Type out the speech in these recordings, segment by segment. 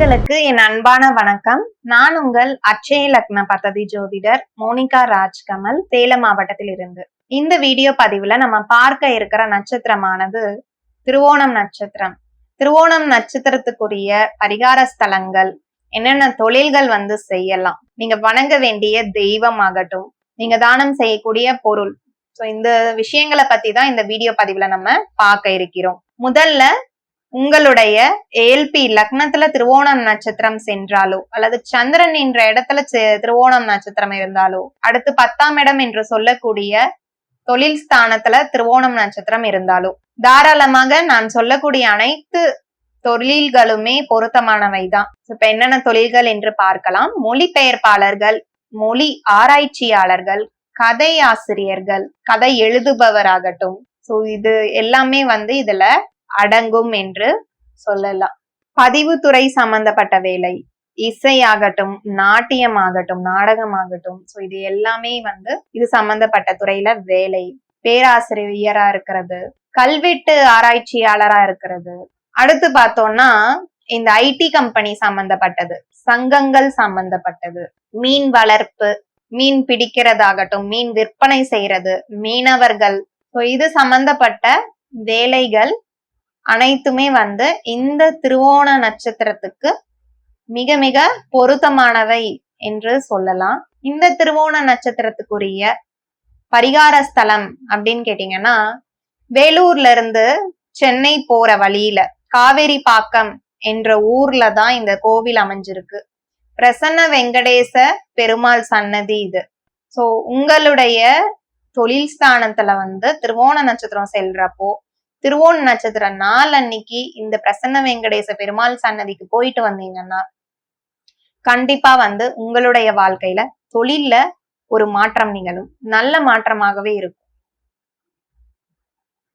நேயர்களுக்கு என் அன்பான வணக்கம். நான் உங்கள் அச்சய லக்ன பததி ஜோதிடர் மோனிகா ராஜ்கமல் சேலம் மாவட்டத்தில் இருந்து. இந்த வீடியோ பதிவுல நம்ம பார்க்க இருக்கிற நட்சத்திரமானது திருவோணம் நட்சத்திரம். திருவோணம் நட்சத்திரத்துக்குரிய பரிகார ஸ்தலங்கள் என்னென்ன தொழில்கள் வந்து செய்யலாம். நீங்க வணங்க வேண்டிய தெய்வம் ஆகட்டும் நீங்க தானம் செய்யக்கூடிய பொருள். ஸோ இந்த விஷயங்களை பத்தி தான் இந்த வீடியோ பதிவுல நம்ம பார்க்க இருக்கிறோம். முதல்ல உங்களுடைய ஏல்பி லக்னத்துல திருவோணம் நட்சத்திரம் சென்றாலோ அல்லது சந்திரன் என்ற இடத்துல செ- திருவோணம் நட்சத்திரம் இருந்தாலோ அடுத்து பத்தாம் இடம் என்று சொல்லக்கூடிய தொழில் ஸ்தானத்துல திருவோணம் நட்சத்திரம் இருந்தாலோ தாராளமாக நான் சொல்லக்கூடிய அனைத்து தொழில்களுமே பொருத்தமானவை தான் இப்ப என்னென்ன தொழில்கள் என்று பார்க்கலாம். மொழிபெயர்ப்பாளர்கள் மொழி ஆராய்ச்சியாளர்கள் கதை ஆசிரியர்கள் கதை எழுதுபவராகட்டும். சோ இது எல்லாமே வந்து இதுல அடங்கும் என்று சொல்லலாம். பதிவுத்துறை சம்பந்தப்பட்ட வேலை இசையாகட்டும் நாட்டியம் ஆகட்டும் நாடகம் ஆகட்டும் ஸோ இது எல்லாமே வந்து இது சம்பந்தப்பட்ட துறையில வேலை. பேராசிரியரா இருக்கிறது கல்வெட்டு ஆராய்ச்சியாளரா இருக்கிறது. அடுத்து பார்த்தோம்னா இந்த ஐடி கம்பெனி சம்பந்தப்பட்டது சங்கங்கள் சம்பந்தப்பட்டது. மீன் வளர்ப்பு மீன் பிடிக்கிறதாகட்டும் மீன் விற்பனை செய்யறது மீனவர்கள். இது சம்பந்தப்பட்ட வேலைகள் அனைத்துமே வந்து இந்த திருவோண நட்சத்திரத்துக்கு மிக மிக பொருத்தமானவை என்று சொல்லலாம். இந்த திருவோண நட்சத்திரத்துக்குரிய பரிகார ஸ்தலம் அப்படின்னு கேட்டீங்கன்னா வேலூர்ல இருந்து சென்னை போற வழியில காவேரி பாக்கம் என்ற ஊர்ல தான் இந்த கோவில் அமைஞ்சிருக்கு. பிரசன்ன வெங்கடேச பெருமாள் சன்னதி இது. சோ உங்களுடைய தொழில் ஸ்தானத்துல வந்து திருவோண நட்சத்திரம் செல்றப்போ திருவோண நட்சத்திர நாள் அன்னைக்கு இந்த பிரசன்ன வெங்கடேச பெருமாள் சன்னதிக்கு போயிட்டு வந்தீங்கன்னா கண்டிப்பா வந்து உங்களுடைய வாழ்க்கையில தொழில்ல ஒரு மாற்றம் நிகழும். நல்ல மாற்றமாகவே இருக்கும்.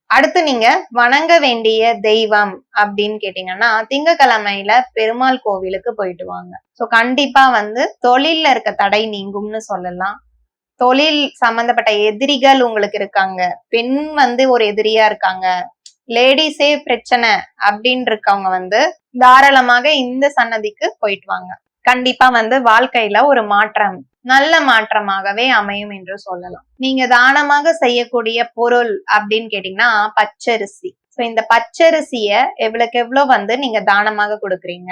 அடுத்து நீங்க வணங்க வேண்டிய தெய்வம் அப்படின்னு கேட்டீங்கன்னா திங்கக்கிழமையில பெருமாள் கோவிலுக்கு போயிட்டு வாங்க. சோ கண்டிப்பா வந்து தொழில்ல இருக்க தடை நீங்கும்னு சொல்லலாம். தொழில் சம்பந்தப்பட்ட எதிரிகள் உங்களுக்கு இருக்காங்க. பெண் வந்து ஒரு எதிரியா இருக்காங்க. லேடிஸே பிரச்சனை அப்படின்னு இருக்கவங்க வந்து தாராளமாக இந்த சன்னதிக்கு போயிட்டு வாங்க. கண்டிப்பா வந்து வாழ்க்கையில ஒரு மாற்றம் நல்ல மாற்றமாகவே அமையும் என்று சொல்லலாம். நீங்க தானமாக செய்யக்கூடிய பொருள் அப்படின்னு கேட்டீங்கன்னா பச்சரிசி. ஸோ இந்த பச்சரிசிய எவ்வளவுக்கு எவ்வளவு வந்து நீங்க தானமாக கொடுக்குறீங்க?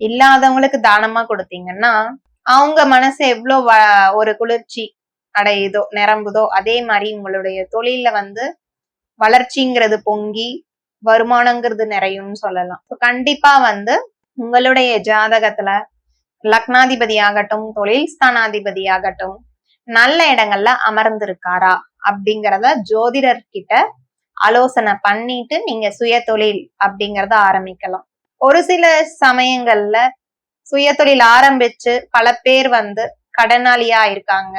இல்லாதவங்களுக்கு தானமா கொடுத்தீங்கன்னா அவங்க மனசு எவ்வளவு ஒரு குளிர்ச்சி அடையுதோ நிரம்புதோ அதே மாதிரி உங்களுடைய தொழில வந்து வளர்ச்சிங்கிறது பொங்கி வருமானங்கிறது நிறையும்னு சொல்லலாம். கண்டிப்பா வந்து உங்களுடைய ஜாதகத்துல லக்னாதிபதி ஆகட்டும் தொழில் ஸ்தானாதிபதி ஆகட்டும் நல்ல இடங்கள்ல அமர்ந்திருக்காரா அப்படிங்கிறத ஜோதிடர் கிட்ட ஆலோசனை பண்ணிட்டு நீங்க சுய தொழில் அப்படிங்கறத ஆரம்பிக்கலாம். ஒரு சில சமயங்கள்ல சுய தொழில் ஆரம்பிச்சு பல பேர் வந்து கடனாளியா இருக்காங்க.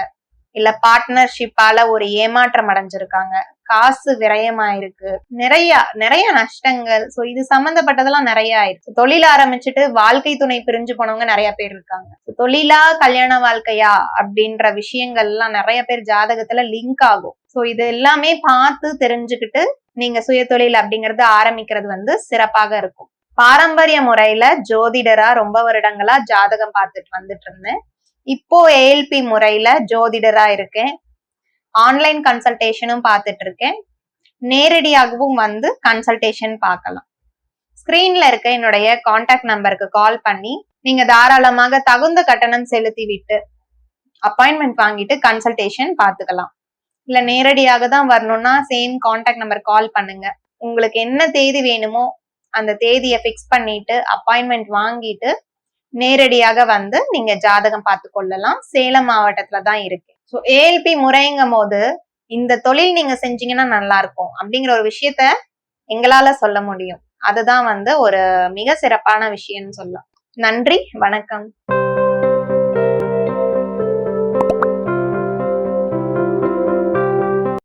இல்ல பார்ட்னர்ஷிப்பால ஒரு ஏமாற்றம் அடைஞ்சிருக்காங்க. காசு விரயமாயிருக்கு. நிறைய நிறைய நஷ்டங்கள். சோ இது சம்பந்தப்பட்டதெல்லாம் நிறைய ஆயிருக்கு. தொழில் ஆரம்பிச்சுட்டு வாழ்க்கை துணை பிரிஞ்சு போனவங்க நிறைய பேர் இருக்காங்க. தொழிலா கல்யாண வாழ்க்கையா அப்படின்ற விஷயங்கள் எல்லாம் நிறைய பேர் ஜாதகத்துல லிங்க் ஆகும். சோ இது எல்லாமே பார்த்து தெரிஞ்சுக்கிட்டு நீங்க சுய தொழில் அப்படிங்கறது ஆரம்பிக்கிறது வந்து சிறப்பாக இருக்கும். பாரம்பரிய முறையில ஜோதிடரா ரொம்ப வருடங்களா ஜாதகம் பார்த்துட்டு வந்துட்டு இருந்தேன். இப்போ ஏஎல்பி முறையில ஜோதிடரா இருக்கேன். ஆன்லைன் கன்சல்டேஷனும் பார்த்துட்டு இருக்கேன் நேரடியாகவும் வந்து கன்சல்டேஷன் பார்க்கலாம். ஸ்கிரீன்ல இருக்க என்னுடைய கான்டாக்ட் நம்பருக்கு கால் பண்ணி நீங்க தாராளமாக தகுந்த கட்டணம் செலுத்தி விட்டு அப்பாயின்மெண்ட் வாங்கிட்டு கன்சல்டேஷன் பார்த்துக்கலாம். இல்ல நேரடியாக தான் வரணும்னா சேம் காண்டாக்ட் நம்பர் கால் பண்ணுங்க. உங்களுக்கு என்ன தேதி வேணுமோ அந்த தேதியை ஃபிக்ஸ் பண்ணிட்டு அப்பாயின்மெண்ட் வாங்கிட்டு நேரடியாக வந்து நீங்க ஜாதகம் பார்த்து கொள்ளலாம். சேலம் மாவட்டத்துல தான் இருக்கு ஸோ ஏஎல்பி முறைங்கும் போது இந்த தொழில் நீங்க செஞ்சீங்கன்னா நல்லா இருக்கும் அப்படிங்கிற ஒரு விஷயத்த எங்களால சொல்ல முடியும். அதுதான் வந்து ஒரு மிக சிறப்பான விஷயம்னு சொல்லலாம். நன்றி வணக்கம்.